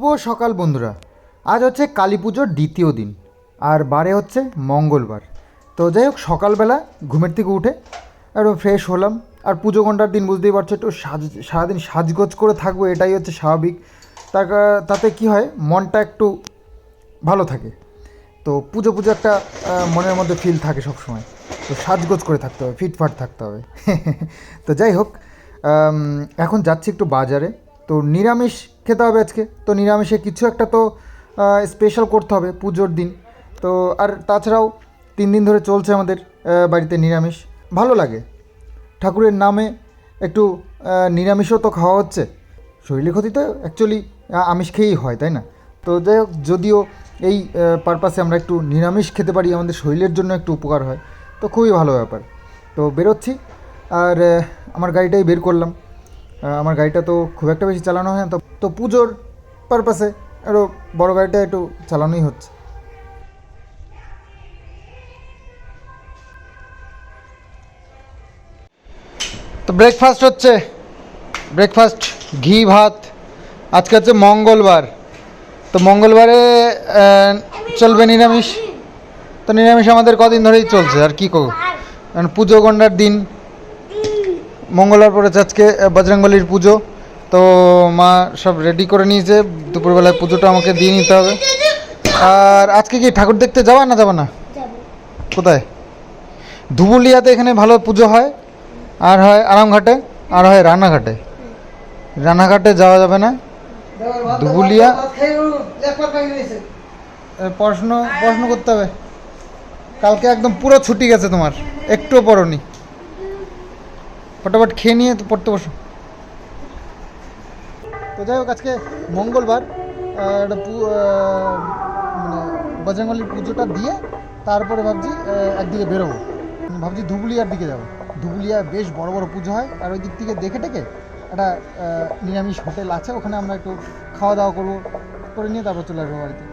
শুভ সকাল বন্ধুরা। আজ হচ্ছে কালী পুজোর দ্বিতীয় দিন, আর বারে হচ্ছে মঙ্গলবার। তো যাই হোক, সকালবেলা ঘুমের থেকে উঠে একটু ফ্রেশ হলাম, আর পুজো ঘণ্টার দিন বুঝতেই পারছ একটু সাজ, সারাদিন সাজগোজ করে থাকব, এটাই হচ্ছে স্বাভাবিক। তার তাতে কি হয়, মনটা একটু ভালো থাকে। তো পুজো পুজো একটা মনের মধ্যে ফিল থাকে সব সময় তো সাজগোজ করে থাকতে হবে, ফিটফাট থাকতে হবে। তো যাই হোক এখন যাচ্ছি একটু বাজারে। তো নিরামিষ খেতে হবে আজকে। তো নিরামিষে কিছু একটা তো স্পেশাল করতে হবে পুজোর দিন। তো আর তাছাড়াও তিন দিন ধরে চলছে আমাদের বাড়িতে নিরামিষ। ভালো লাগে। ঠাকুরের নামে একটু নিরামিষও তো খাওয়া হচ্ছে। শরীরের ক্ষতি তো অ্যাকচুয়ালি আমিষ খেয়েই হয়, তাই না? তো যাই হোক, যদিও এই পারপাসে আমরা একটু নিরামিষ খেতে পারি, আমাদের শরীরের জন্য একটু উপকার হয়। তো খুবই ভালো ব্যাপার। তো বেরোচ্ছি। আর আমার গাড়িটাই বের করলাম। আমার গাড়িটা তো খুব একটা বেশি চালানো হয় না। তো তো পুজোর পারপাসে আরও বড় গাড়িটা একটু চালানোই হচ্ছে। তো ব্রেকফাস্ট হচ্ছে। ব্রেকফাস্ট ঘি, ভাত। আজকে হচ্ছে মঙ্গলবার। তো মঙ্গলবারে চলবে নিরামিষ। তো নিরামিষ আমাদের কদিন ধরেই চলছে, আর কী করব? কারণ পুজো গন্ডার দিন। মঙ্গলবার পড়েছে আজকে বজরংবলির পুজো। তো মা সব রেডি করে নিয়েছে। দুপুরবেলায় পুজোটা আমাকে দিয়ে নিতে হবে। আর আজকে কি ঠাকুর দেখতে যাওয়া না যাবা না? কোথায়? ধুবুলিয়াতে এখানে ভালো পুজো হয়। আর হয় আরামঘাটে আর হয় রানাঘাটে। রানাঘাটে যাওয়া যাবে না। ধুবুলিয়া। পড়াশুনো পড়াশুনো করতে হবে। কালকে একদম পুরো ছুটি গেছে তোমার। একটুও পড়নি। ফটাফট খেয়ে নিয়ে তো পড়তে বসো। তো যাই হোক, আজকে মঙ্গলবার মানে বজরঙ্গলির পুজোটা দিয়ে তারপরে ভাবছি একদিকে বেরোবো। ভাবছি ধুবুলিয়ার দিকে যাব। ধুবুলিয়া বেশ বড় বড় পুজো হয়, আর ওই দিক থেকে দেখে টেকে একটা নিরামিষ হোটেল আছে, ওখানে আমরা একটু খাওয়া দাওয়া করব, করে নিয়ে তারপর চলে আসব বাড়িতে।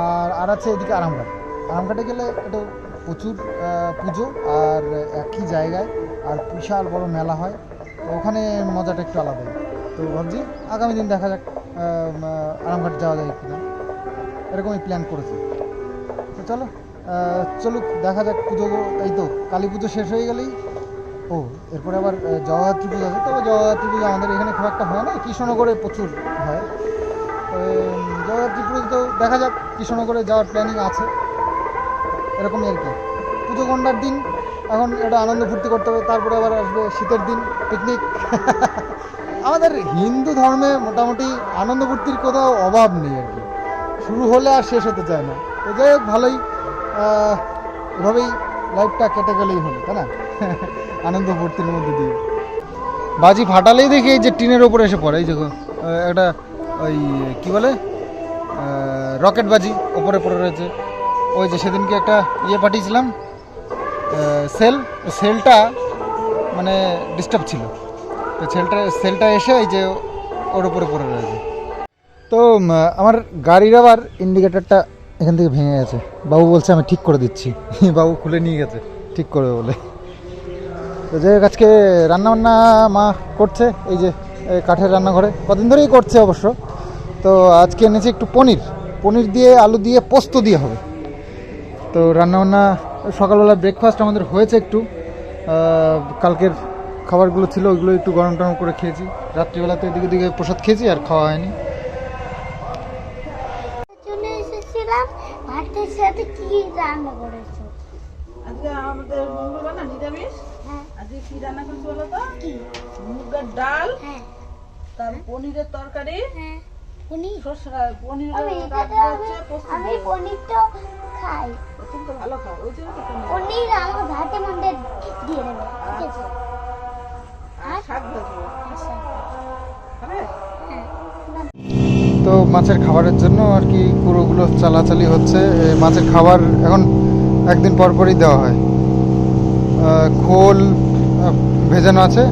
আর আর আছে এদিকে আরামঘাট। আরামঘাটে গেলে একটু প্রচুর পুজো, আর একই জায়গায় আর বিশাল বড় মেলা হয়। তো ওখানে মজাটা একটু আলাদাই। তো ভাবছি আগামী দিন দেখা যাক আরামঘাট যাওয়া যায় কিনা। এরকমই প্ল্যান করেছি। তো চলো চলুক, দেখা যাক পুজো এই তো, কালী পুজো শেষ হয়ে গেলেই। ও, এরপরে আবার জগদ্ধাত্রী পুজো আছে। তবে জগদ্ধাত্রী পুজো আমাদের এখানে খুব একটা হয় না, কৃষ্ণনগরে প্রচুর হয়। জগদ্ধাত্রী পুজো তো দেখা যাক, কৃষ্ণনগরে যাওয়ার প্ল্যানিং আছে। এরকমই আর কি। পুজো গন্ডার দিন এখন এটা আনন্দ ফুর্তি করতে হবে, তারপরে আবার আসবে শীতের দিন পিকনিক আমাদের হিন্দু ধর্মে মোটামুটি আনন্দ ফুর্তির কোথাও অভাব নেই আর কি। শুরু হলে আর শেষ হতে চায় না। তো যাই হোক, ভালোই এভাবেই লাইফটা কেটে গেলেই হলো, তাই না? আনন্দ ফুর্তির মধ্যে দিয়ে। বাজি ফাটালেই দেখি এই যে টিনের ওপরে এসে পড়ে, এই দেখো একটা ওই, কি বলে? রকেট বাজি ওপরে পড়ে রয়েছে। ওই যে সেদিনকে একটা ইয়ে পাঠিয়েছিলাম সেল সেলটা মানে ডিস্টার্ব ছিল। তো সেলটা সেলটা এসে এই যে ওর উপরে পড়ে রয়েছে। তো আমার গাড়ির আবার ইন্ডিকেটারটা এখান থেকে ভেঙে গেছে। বাবু বলছে, আমি ঠিক করে দিচ্ছি। বাবু খুলে নিয়ে গেছে, ঠিক করবে বলে। তো যে আজকে রান্নাবান্না মা করছে, এই যে কাঠের রান্নাঘরে। কদিন ধরেই করছে অবশ্য। তো আজকে এনেছি একটু পনির। পনির দিয়ে আলু দিয়ে পোস্ত দিয়ে হবে। তো রান্নাবান্না সকালবেলা ব্রেকফাস্ট আমাদের হয়েছে একটু। কালকের খাবারগুলো ছিল ওইগুলো একটু গরম টরম করে খেয়েছি। রাত্রিবেলাতে এদিকে দিকে প্রসাদ খেয়েছি আর খাওয়া হয়নি। চলে ভাতের সাথে কি রান্না করেছ? আজকে আমাদের মঙ্গলবার না নিরামিষ? হ্যাঁ। আজকে কি রান্না করছি বলো তো? মুগের ডাল হ্যাঁ। তার পনিরের তরকারি হ্যাঁ। পনির? পনিরের হচ্ছে আমি। পনির তো খাই। তুমি তো ভালো খাও। ওই জন্য তো পনির। পনির আমার ভাতের দিয়ে দেবে। ঠিক আছে? আর শাক ভাজবো। আচ্ছা তো মাছের খাবারের জন্য আর কি কুড়োগুলো চালাচালি হচ্ছে। মাছের খাবার এখন একদিন পর পরই দেওয়া হয়। খোল ভেজানো আছে।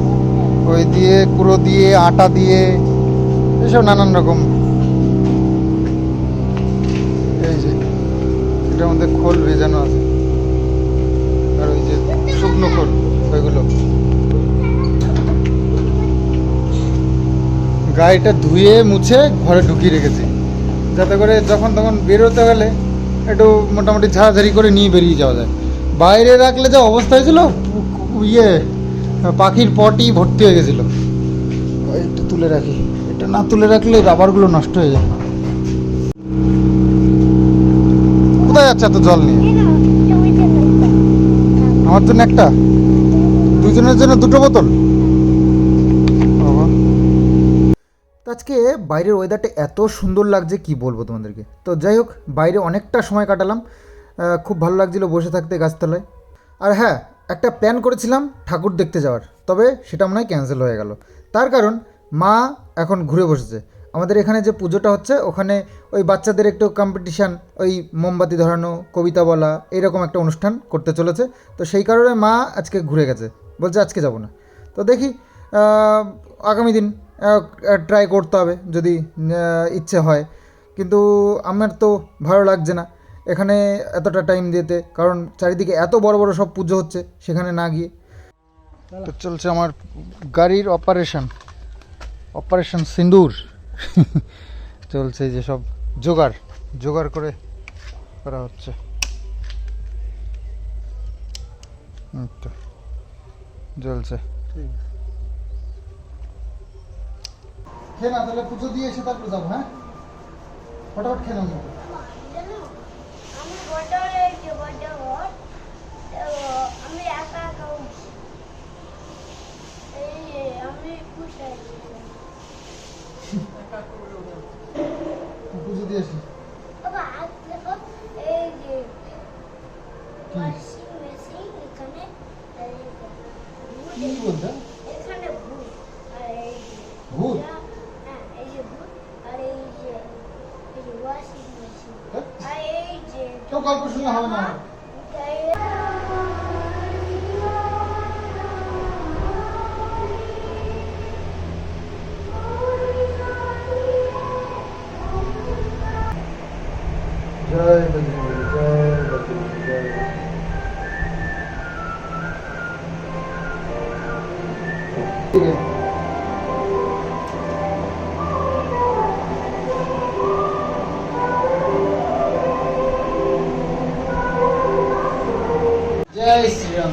ওই দিয়ে কুড়ো দিয়ে আটা দিয়ে এসব নানান রকম মধ্যে খোল ভেজানো আছে। আর ওই যে শুকনো খোল, ওইগুলো। গাড়িটা ধুয়ে মুছে ঘরে ঢুকিয়ে রেখেছি। যাতে করে যখন তখন বেরোতে গেলে একটু মোটামুটি ঝাড়াঝাড়ি করে নিয়ে বেরিয়ে যাওয়া যায়। বাইরে রাখলে যা অবস্থা হয়েছিল ইয়ে পাখির পটি ভর্তি হয়ে গেছিল। একটু তুলে রাখি। এটা না তুলে রাখলে রাবারগুলো নষ্ট হয়ে যায়। কোথায় যাচ্ছে এত জল নিয়ে। আমার জন্য একটা? দুজনের জন্য দুটো বোতল? তো আজকে বাইরের ওয়েদারটা এত সুন্দর লাগছে কি বলব তোমাদেরকে? তো যাই হোক বাইরে অনেকটা সময় কাটালাম। খুব ভালো লাগছিল বসে থাকতে গাছতলায়। আর হ্যাঁ একটা প্ল্যান করেছিলাম ঠাকুর দেখতে যাওয়ার তবে সেটা মনে হয় ক্যান্সেল হয়ে গেল। তার কারণ মা এখন ঘুরে বসেছে। আমাদের এখানে যে পুজোটা হচ্ছে, ওখানে ওই বাচ্চাদের একটু কম্পিটিশান ওই মোমবাতি ধরানো, কবিতা বলা এইরকম একটা অনুষ্ঠান করতে চলেছে। তো সেই কারণে মা আজকে ঘুরে গেছে, বলছে আজকে যাব না। তো দেখি আগামী দিন ট্রাই করতে হবে যদি ইচ্ছে হয়। কিন্তু আমার তো ভালো লাগছে না এখানে এতটা টাইম দিতে, কারণ চারিদিকে এত বড় বড় সব পুজো হচ্ছে, সেখানে না গিয়ে। তো চলছে আমার গাড়ির অপারেশন অপারেশন সিন্দুর। চলছে যে সব জোগাড় জোগাড় করে করা হচ্ছে। জ্বলছে। খেয়ে না তাহলে পুজো দিয়ে এসে তারপরে যাব হ্যাঁ? ফটাফট খেয়ে নেব জানো, আমি বড় হয়েছি, বড় হওয়ার। তো আমি একা একা উঠছি। এই যে, আমি বসে আছি। পুজো দিয়ে এসি বাবা, হাত দেখো, এই যে, কি? washing machine এখানে, আর এই যে, ভূত কি বলছে এখানে ভূত, আর এই যে, ভূত? হ্যাঁ, এই যে ভূত, আর এই যে, এই যে washing machine, হ্যাঁ? আর এই যে, সব গল্প শুনলে হবে না আমার। জয় বজরঙ্গবলী, জয় বজরঙ্গবলী, জয় ঠিক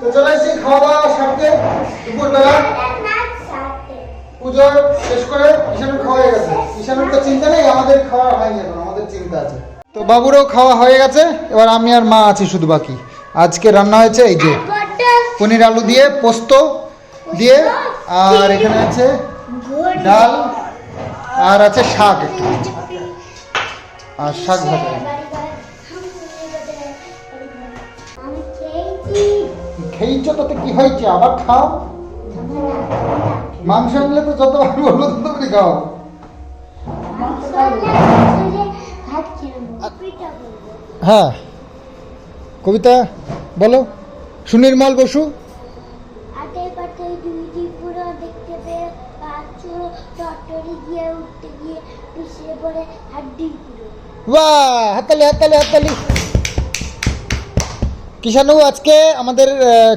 তো চলে খাওয়া দাওয়া সারতে, দুপুরবেলা। শেষ করে ঈশানুর খাওয়া হয়ে গেছে। ঈশানুর তো চিন্তা নেই, আমাদের খাওয়া হয়নি এখন আমাদের চিন্তা আছে। তো বাবুরও খাওয়া হয়ে গেছে, এবার আমি আর মা আছি শুধু বাকি। আজকে রান্না হয়েছে এই যে পনির আলু দিয়ে পোস্ত দিয়ে, আর এখানে আছে ডাল, আর আছে শাক। আর শাক ভাজা। খেয়েছো তাতে কি হয়েছে? আবার খাও। মাংস আনলে তো যতবার বলব ততবারই খাও। হ্যাঁ। কবিতা বলো। সুনির্মল বসু। আটে পাটে দুইটি পুরো দেখতে পেয়ে পাঁচু টটরি গিয়ে উঠতে গিয়ে পিছিয়ে পড়ে হাড্ডি পুরো বাহ হাততালি হাততালি হাততালি কিষানু আজকে আমাদের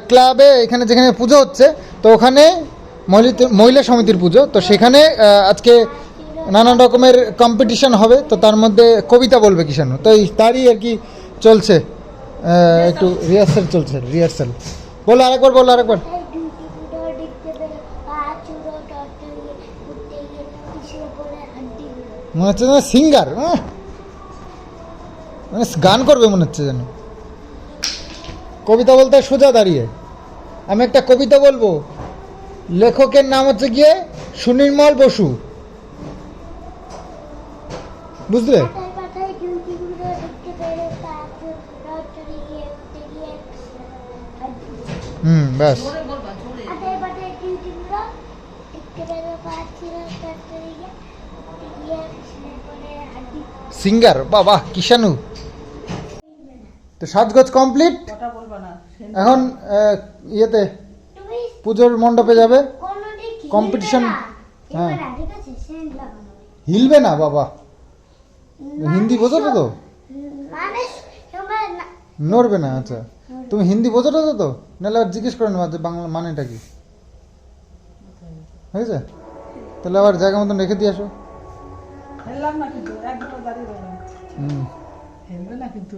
ক্লাবে এখানে যেখানে পুজো হচ্ছে, তো ওখানে মহিলা- সমিতির পুজো, তো সেখানে আজকে নানান রকমের কম্পিটিশন হবে, তো তার মধ্যে কবিতা বলবে কিষানু তো এই তারই আর কি চলছে একটু রিহার্সাল চলছে রিহার্সাল বলো আরেকবার বলো আরেকবার। মনে হচ্ছে সিঙ্গার মানে গান করবে মনে হচ্ছে যেন। কবিতা বলতে সোজা দাঁড়িয়ে। আমি একটা কবিতা বলব। লেখকের নাম হচ্ছে গিয়ে সুনির্মল বসু। বুঝলে? হুম, ব্যাস। সিঙ্গার বাবা কিষানু। তো সাজগোজ কমপ্লিট। কথা বলবা না সে- এখন ইয়েতে পুজোর মণ্ডপে যাবে। কোনো দিক Competition, হ্যাঁ। হিলবে না বাবা। হিন্দি বোঝো তো? তো মানে নড়বে না আচ্ছা। তুমি হিন্দি বোঝো তো তো? নাহলে আর জিজ্ঞেস করে নেবা বাংলা মানেটা কি। হয়েছে? তাহলে আবার জায়গা মতন রেখে দিয়ে আসো। হেললাম না কিন্তু এক দুটো দাঁড়িয়ে হুম। হেলবে না কিন্তু।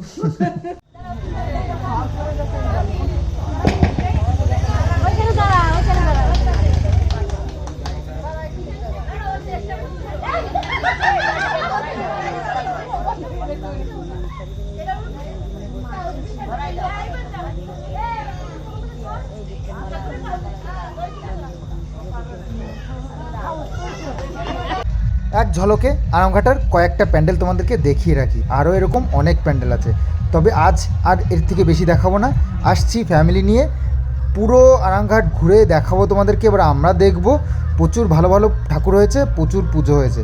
এক ঝলকে আরামঘাটার কয়েকটা প্যান্ডেল তোমাদেরকে দেখিয়ে রাখি। আরও এরকম অনেক প্যান্ডেল আছে। তবে আজ আর এর থেকে বেশি দেখাবো না। আসছি ফ্যামিলি নিয়ে। পুরো আরামঘাট ঘুরে দেখাবো তোমাদেরকে। এবার আমরা দেখব প্রচুর ভালো ভালো ঠাকুর হয়েছে, প্রচুর পুজো হয়েছে।